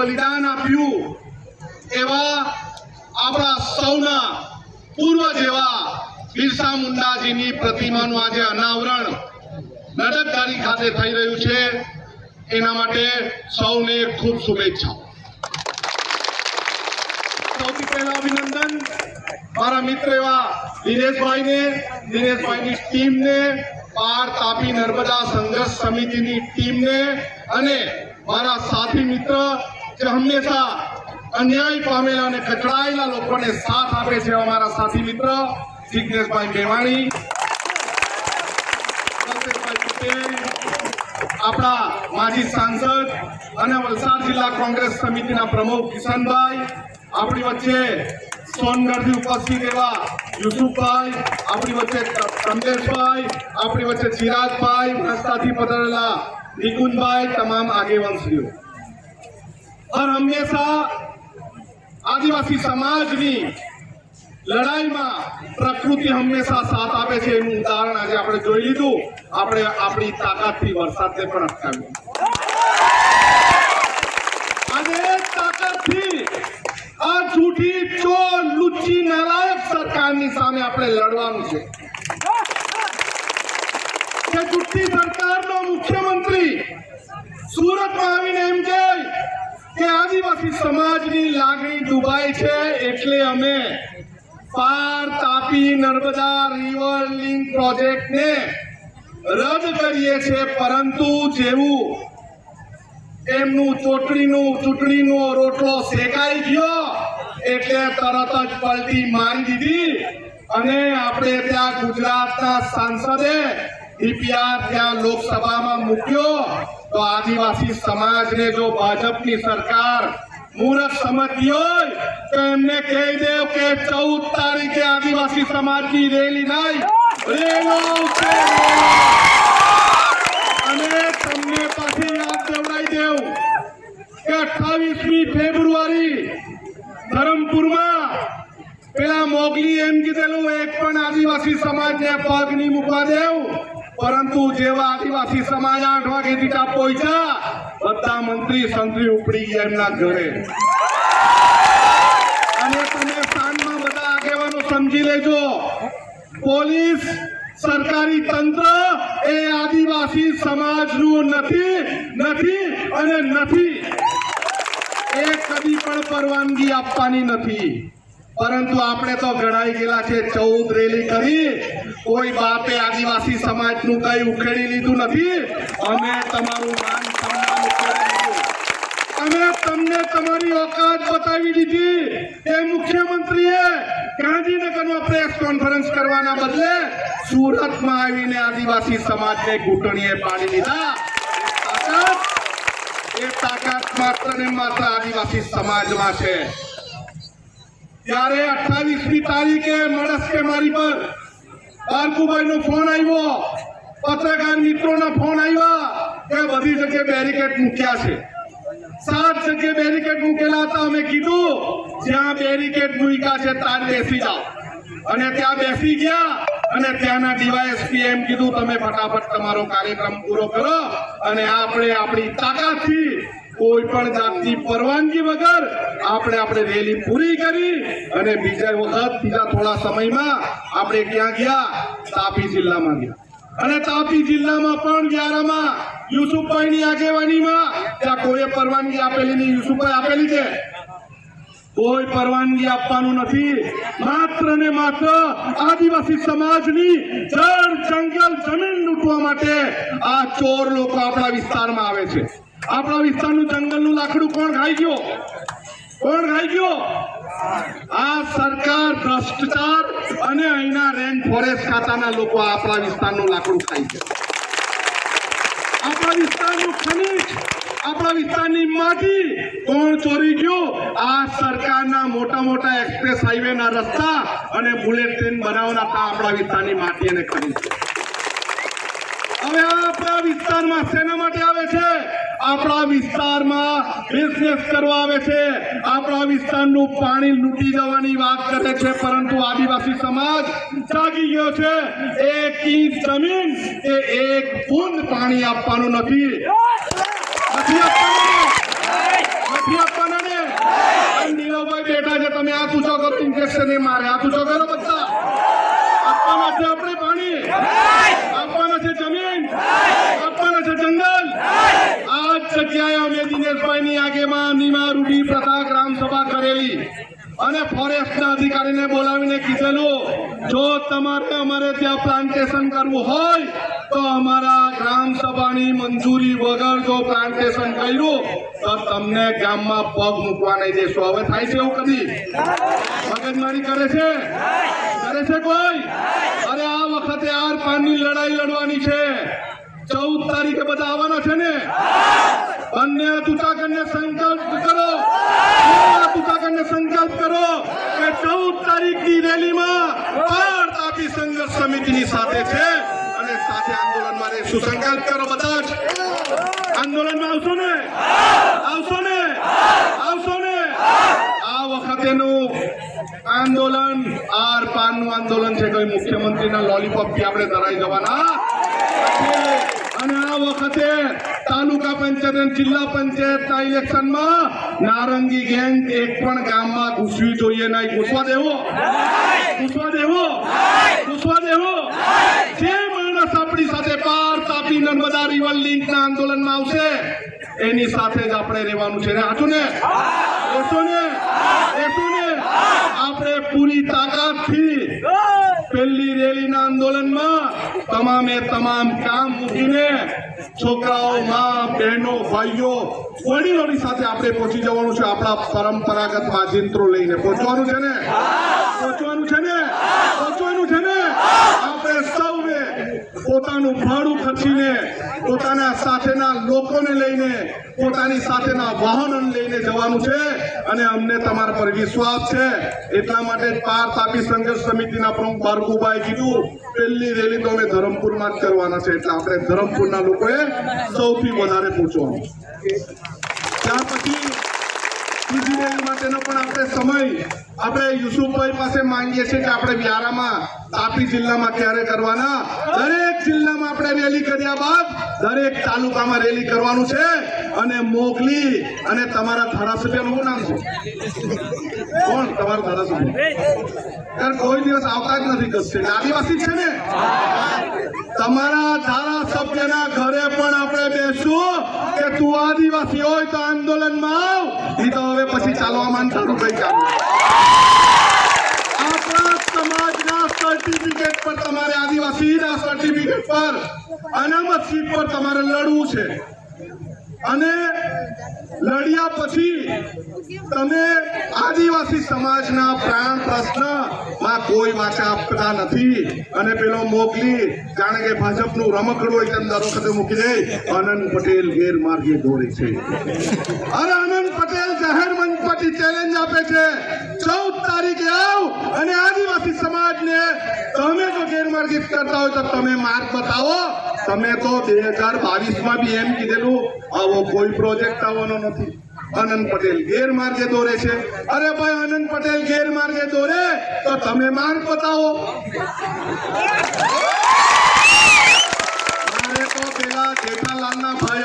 બલિદાન આપ્યું એવા આપણા સૌના પૂર્વ જેવા બિરસા મુંડાજીની પ્રતિમાનું આજે અનાવરણ નડકધારી ખાતે થઈ રહ્યું છે. એના માટે સૌને ખૂબ શુભેચ્છાઓ. સૌથી પહેલા અભિનંદન મારા મિત્ર એવા દિનેશભાઈને, દિનેશભાઈની ટીમને, પાર તાપી નર્મદા સંઘર્ષ સમિતિની ટીમને અને મારા સાથી મિત્ર જે હંમેશા અન્યાય પામેલા અને કચડાયેલા લોકોને સાથ આપે છે અમારા સાથી મિત્ર જિજ્ઞેશભાઈ મેવાણી. આપણા માજી સાંસદ અને વલસાડ જિલ્લા કોંગ્રેસ સમિતિના પ્રમુખ કિશનભાઈ, આપણી વચ્ચે સોનગઢથી ઉપસ્થિત એવા યુસુફભાઈ, આપણી વચ્ચે કમલેશભાઈ આપણી વચ્ચે ચિરાગભાઈ, રસ્તાથી પધારેલા નિકુંજભાઈ, તમામ આગેવાનશ્રીઓ. હર હંમેશા આદિવાસી સમાજની લડાઈમાં પ્રકૃતિ હંમેશા સાથ આપે છે એનું ઉદાહરણ આજે આપણે જોઈ લીધું આપણે આપણી તાકાતથી વરસાદને પણ અટકાવ્યો અને તાકાત તાકાતથી આ જૂઠી ચોર લુચ્ચી નાલાયક સરકારની સામે આપણે લડવાનું છે। કે જૂઠી સરકારનો મુખ્યમંત્રી સુરતમાં આવીને એમ કહે કે આદિવાસી સમાજની લાગણી ડૂબાય છે એટલે અમે પાર તાપી નર્મદા રિવર લિંક પ્રોજેક્ટને રદ કરીએ છીએ. પરંતુ જેવું એમનું ચૂંટણીનું, ચૂંટણીનો રોટલો શેકાઈ ગયો એટલે તરત જ પલટી મારી દીધી અને આપણે ત્યાં ગુજરાતના સાંસદે ડીપીઆર ત્યાં લોકસભામાં મૂક્યો. તો આદિવાસી સમાજને જો ભાજપની સરકાર મુહૂર્ત સમજતી હોય, તો એમને કહી દેવ કે ચૌદ તારીખે આદિવાસી સમાજની રેલી નહીં. રેલો અને તમને પાછી યાદ દેવડાવી દેવું કે અઠ્ઠાવીસમી ફેબ્રુઆરી ધરમપુરમાં પેલા મોગલી એમ કીધેલું, એક પણ આદિવાસી સમાજને પગ નહીં મૂકવા દેવું પરંતુ જેવા આદિવાસી સમાજ આઠ વાગે દીટા પહોંચ્યા બધા મંત્રી સંત્રી ઉપડી ગયા એમના ઘરે. અને તમે સાંજમાં બધા આગેવાનો સમજી લેજો, પોલીસ, સરકારી તંત્ર એ આદિવાસી સમાજનું નથી નથી અને નથી. એ કદી પણ પરવાનગી આપવાની નથી. પરંતુ આપણે તો ગણાઈ ગયેલા છે, ચૌદ રેલી કરી કોઈ બાપે આદિવાસી સમાજનું કઈ ઉખેડી લીધું નથી? અમે તમારું માન સન્માન અમે તમને તમારી ઓકાત બતાવી દીધી. એ મુખ્યમંત્રીએ ગાંધીનગરમાં પ્રેસ કોન્ફરન્સ કરવાના બદલે સુરતમાં આવીને આદિવાસી સમાજને ઘૂંટણીએ પાડી લીધા એ તાકાત માત્ર ને માત્ર આદિવાસી સમાજમાં છે. ત્યારે અઠાવીસમી તારીખે મળસ કે મારી પર બારકુભાઈ નો ફોન આવ્યો. પત્રકાર મિત્રોના ફોન આવ્યા કે બધી જગ્યાએ બેરિકેડ મૂક્યા છે. સાત જગ્યાએ બેરિકેડ મૂકેલા હતા, અમે કીધું, જ્યાં બેરિકેડ મૂક્યા છે ત્યાં બેસી જાઓ. અને ત્યાં બેસી ગયા અને ત્યાંના ડીવાયએસપી એમ કીધું, તમે ફટાફટ તમારો કાર્યક્રમ પૂરો કરો અને આપણે આપણી તાકાતથી કોઈ પણ જાતની પરવાનગી વગર આપણે આપણે રેલી પૂરી કરી અને બીજા વખત બીજા થોડા સમયમાં આપણે ક્યાં ગયા? તાપી જિલ્લામાં ગયા. અને તાપી જિલ્લામાં પણ ગ્યારામાં યુસુફભાઈની આગેવાનીમાં ત્યાં કોઈએ પરવાનગી આપેલી નહીં. યુસુફભાઈ આપેલી છે? કોઈ પરવાનગી આપવાનું નથી. માત્ર ને માત્ર આદિવાસી સમાજની જળ જંગલ જમીન લૂંટવા માટે આ ચોર લોકો આપણા વિસ્તારમાં આવે છે. આપણા વિસ્તારનું જંગલનું લાકડું કોણ ખાઈ ગયો? ગયો? આ સરકાર ભ્રષ્ટાચાર અને અહીંના રેન્ટ ફોરેસ્ટ ખાતાના લોકો આપણા વિસ્તારનું લાકડું ખાઈ ગયો. આપણા વિસ્તારનું ખનીજ, આપણા વિસ્તારની માટી કોણ ચોરી ગયો? આ સરકારના મોટા મોટા એક્સપ્રેસ હાઈવે ના રસ્તા અને બુલેટ ટ્રેન બનાવવાના હતા આપણા વિસ્તારની માટી અને ખનીજ. હવે આ આપણા વિસ્તારમાં શેના માટે આવે છે? આપણા વિસ્તારમાં બિઝનેસ કરવા આવે છે. આપણા વિસ્તારનું પાણી લૂંટી જવાની વાત કરે છે, પરંતુ આદિવાસી સમાજ જાગી ગયો છે. એક ઇંચ જમીન એ એક બુંદ પાણી આપવાનું નથી. નથી આપવાનું? ને? નીરવભાઈ બેઠા છે, તમે આ ઊંચો કરો ઇન્જેક્શન એ મારે? આ ઊંચો કરો બધા આપવાના છે આપણે પાણી આપવાના છે જમીન આપવાના છે જંગલ આ જ જગ્યાએ અમે દિનેશભાઈની આગેવાનીમાં રૂઢી પ્રથા ગ્રામ સભા કરેલી અને ફોરેસ્ટના અધિકારીને બોલાવીને કીધેલું, જો તમારે અમારે ત્યાં પ્લાન્ટેશન કરવું હોય, તો અમારા ગ્રામ સભાની મંજૂરી વગર જો પ્લાન્ટેશન કર્યું, તો તમને ગામમાં પગ મૂકવા નહીં દેશો. હવે થાય છે એવું કદી? મગજમારી કરે છે? કરે છે કોઈ? અરે આ વખતે આર પાનની લડાઈ લડવાની છે. ચૌદ તારીખે બધા આવવાના છે ને? બંને હાથ ઊંચા કરીને સંકલ્પ કરો બે હાથ ઊંચા કરીને સંકલ્પ કરો કે ચૌદ તારીખની રેલીમાં પાર તાપી સંઘર્ષ સમિતિની સાથે છે અને સાથે આંદોલનમાં રહેશું. સંકલ્પ કરો બધા જ. આંદોલનમાં આવશો ને? આવશો ને? આવશો ને? આ વખતેનું આંદોલન, આર પારનું આંદોલન છે કોઈ મુખ્યમંત્રીના લોલીપોપથી આપણે ધરાઈ જવાના. અને આ વખતે તાલુકા પંચાયત અને જિલ્લા પંચાયતના ઇલેક્શનમાં નારંગી ગેંગ એક પણ ગામમાં ઘૂસવી જોઈએ નહીં. ઘૂસવા દેવો? ઘૂસવા દેવો ઘૂસવા દેવો જે માણસ આપણી સાથે પાર તાપી નર્મદા રિવર લિંકના આંદોલનમાં આવશે. એની સાથે જ આપણે રહેવાનું છે. હાચું ને? રહેશો ને? રહેશો ને? આપણે પૂરી તાકાતથી પહેલી રેલીના તમામે તમામ કામ મૂકીને છોકરાઓ, માં, બહેનો, ભાઈઓ, વડીલોની સાથે આપણે પહોંચી જવાનું છે. આપણા પરંપરાગત વાજિંત્રો લઈને. પહોંચવાનું છે ને? પહોંચવાનું છે ને? પહોંચવાનું છે ને? આપણે પોતાનું ભાડું ખર્ચીને, પોતાના સાથેના લોકોને લઈને, પોતાની સાથેના વાહનોને લઈને જવાનું છે અને અમને તમારા પર વિશ્વાસ છે. એટલા માટે પાર તાપી સંઘર્ષ સમિતિના પ્રમુખ બારકુભાઈ કીધું, પહેલી રેલી તો અમે ધરમપુરમાં જ કરવાના છે. એટલે આપણે ધરમપુરના લોકોએ સૌથી વધારે પૂછવાનું ત્યાર પછી બીજી રેલી માટેનો પણ આપણે સમય આપણે યુસુફભાઈ પાસે માંગીએ છીએ કે આપણે વ્યારામાં તાપી જિલ્લામાં ક્યારે કરવાના? દરેક જિલ્લામાં આપણે રેલી કર્યા બાદ દરેક તાલુકામાં રેલી કરવાનું છે અને મોકલી અને તમારા ધારાસભ્યનું શું નામ છે? કોણ? તમારો ધારાસભ્ય. કારણ કોઈ દિવસ આવતા જ નથી કરશે આદિવાસી છે ને? તમારા ધારાસભ્યના ઘરે પણ આપણે બેસું કે તું આદિવાસી હોય તો આંદોલનમાં આવ. એ તો હવે પછી ચાલવા માંડ તારું કઈ કામ આપણા સમાજના સર્ટિફિકેટ પર તમારે આદિવાસીના સર્ટિફિકેટ પર અનામત સીટ પર તમારે લડવું છે. અને લડ્યા પછી તમે આદિવાસી સમાજના પ્રાણ પ્રશ્નમાં કોઈ વાચા આપતા નથી. અને પેલો મોકલી, જાણે કે ભાજપનું રમકડું તેમ દર વખતે મૂકી દે. આનંદ પટેલ ગેરમાર્ગે દોરે છે. અને જાહેર મંચ પરથી ચેલેન્જ આપે છે. ચૌદ તારીખે આવ અને આદિવાસી સમાજને તમે જો ગેરમાર્ગિત કરતા હોય તો તમે માર્ગ બતાવો. તમે તો બે હજાર બાવીસમાં બી એમ કીધેલું, આવો કોઈ પ્રોજેક્ટ આવવાનો નથી. અનંત પટેલ ગેરમાર્ગે દોરે છે. અરે ભાઈ, અનંત પટેલ ગેરમાર્ગે દોરે તો તમે માર્ગ બતાવો. પેલા જેઠાલાલના ભાઈ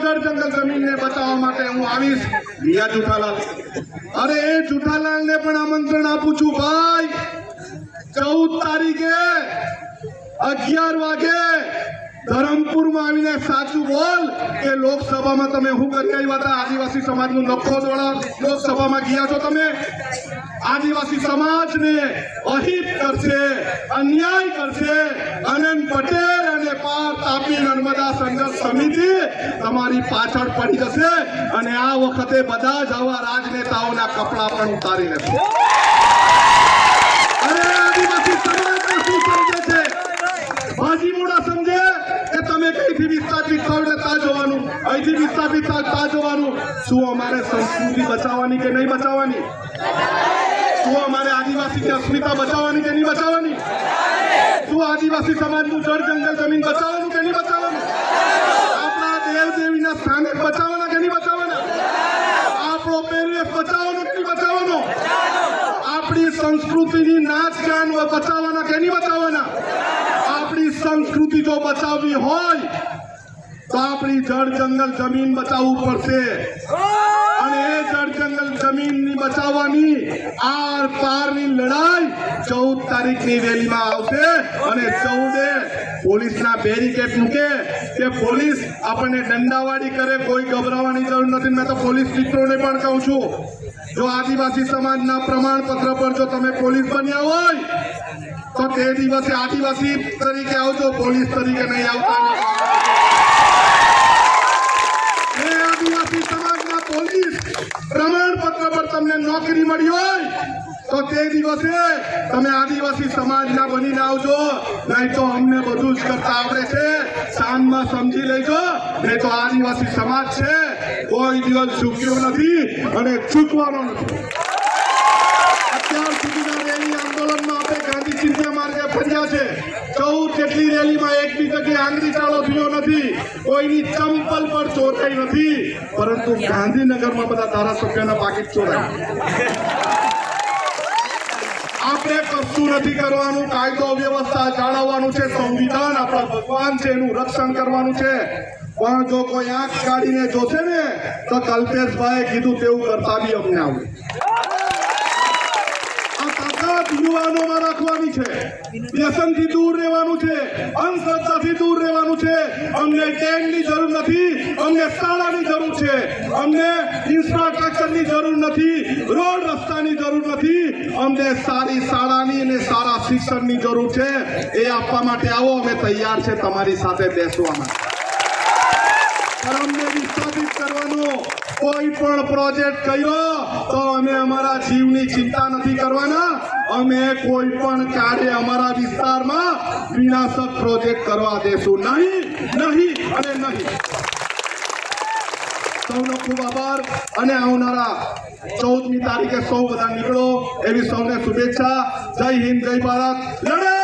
જળ જંગલ જમીનને બચાવવા માટે હું આવીશ. દિયા જુઠાલાલ અરે એ જુઠાલાલને પણ આમંત્રણ આપું છું, ભાઈ. ચૌદ તારીખે અગિયાર વાગે ધરમપુરમાં આવીને સાચું બોલ. કે લોકસભામાં તમે શું કરી આવ્યા હતા આદિવાસી સમાજનું નફો દોડા લોકસભામાં ગયા છો તમે. આદિવાસી સમાજને અહિત કરશે, અન્યાય કરશે. આનંદ પટેલ અને પાર તાપી નર્મદા સંઘર્ષ સમિતિ તમારી પાછળ પડી જશે અને આ વખતે બધા જ આવા રાજનેતાઓના કપડા પણ ઉતારી લેશે. અને આદિવાસી સમાજને શું સમજે છે? ભાજી મોડા સમજે કે કઈથી વિસ્થાપિત થાવ એટલે તા જોવાનું. અહીંથી વિસ્થાપિત થાવ તા જોવાનું. શું અમારે સંસ્કૃતિ બચાવવાની કે નહીં બચાવવાની? શું અમારે આદિવાસીની અસ્મિતા બચાવવાની કે નહીં બચાવવાની? શું આદિવાસી સમાજનું જળ જંગલ જમીન બચાવવાનું કે નહીં બચાવવાનું? આપણા દેવ દેવીના સ્થાને બચાવવાના કે નહીં બચાવવાના? આપણો પહેરવેશ બચાવવાનો કે નહીં બચાવવાનો? આપણી સંસ્કૃતિની નાચ ગાન બચાવવાના કે નહીં બચાવવાના? આપણી સંસ્કૃતિ જો બચાવવી હોય તો આપણી જળ જંગલ જમીન બચાવવું પડશે. અને એ જળ જંગલ જમીનની બચાવવાની આર પારની લડાઈ ચૌદ તારીખની રેલીમાં આવશે. અને ચૌદે પોલીસના બેરિકેડ મૂકે કે પોલીસ આપણને દંડાવાળી કરે, કોઈ ગભરાવાની જરૂર નથી. મેં તો પોલીસ મિત્રોને પણ કહું છું, જો આદિવાસી સમાજના પ્રમાણપત્ર પર જો તમે પોલીસ બન્યા હોય, તો તે દિવસે આદિવાસી તરીકે આવજો, પોલીસ તરીકે નહીં આવતા. પ્રમાણપત્ર પર તમને નોકરી મળી હોય, તો તે દિવસે તમે આદિવાસી સમાજના બનીને આવજો. નહીં તો અમને બધું જ કરતા આવડે છે. સાંજમાં સમજી લેજો. નહીં તો આદિવાસી સમાજ છે. કોઈ દિવસ ચૂક્યો નથી અને ચૂકવાનો નથી. અત્યાર સુધીના રેલી આંદોલનમાં આપણે ગાંધી ચિંતા માર્ગે ફર્યા છે. જેટલી રેલીમાં એક બી જગ્યાએ આંગળી ચાળો થયો નથી, કોઈની ચંપલ પર ચોરાઈ નથી, પરંતુ ગાંધીનગરમાં બધા ધારાસભ્યના પાકીટ ચોરાય. આપણે કશું નથી કરવાનું, કાયદો, વ્યવસ્થા જાળવવાનું છે, સંવિધાન, આપણા ભગવાન છે, એનું રક્ષણ કરવાનું છે. પણ જો કોઈ આંખ કાઢીને જોશે ને, તો કલ્પેશભાઈએ કીધું તેવું કરતા બી અમને આવું. આ તાકાત યુવાનોમાં રાખવાની છે. વ્યસનથી દૂર રહેવાનું છે, અંધશ્રદ્ધાથી દૂર રહેવાનું છે. અમને ટેન્ટની જરૂર નથી, અમને શાળાની જરૂર છે. અમને ઇન્ફ્રાસ્ટ્રક્ચરની જરૂર નથી, રોડ રસ્તાની જરૂર નથી. અમને સારી શાળાની અને સારા શિક્ષણની જરૂર છે. એ આપવા માટે આવો, અમે તૈયાર છે તમારી સાથે બેસવા માટે. અમને વિસ્થાપિત કરવાનો કોઈ પણ પ્રોજેક્ટ કર્યો. તો અમે અમારા જીવની ચિંતા નથી કરવાના. અમે કોઈ પણ કાર્ય અમારા વિસ્તારમાં વિનાશક પ્રોજેક્ટ કરવા દેશું. નહીં નહીં અને નહીં. સૌનો ખૂબ આભાર અને આવનારા ચૌદમી તારીખે સૌ બધા નીકળો. એવી સૌને શુભેચ્છા. જય હિન્દ, જય ભારત. લડેંગે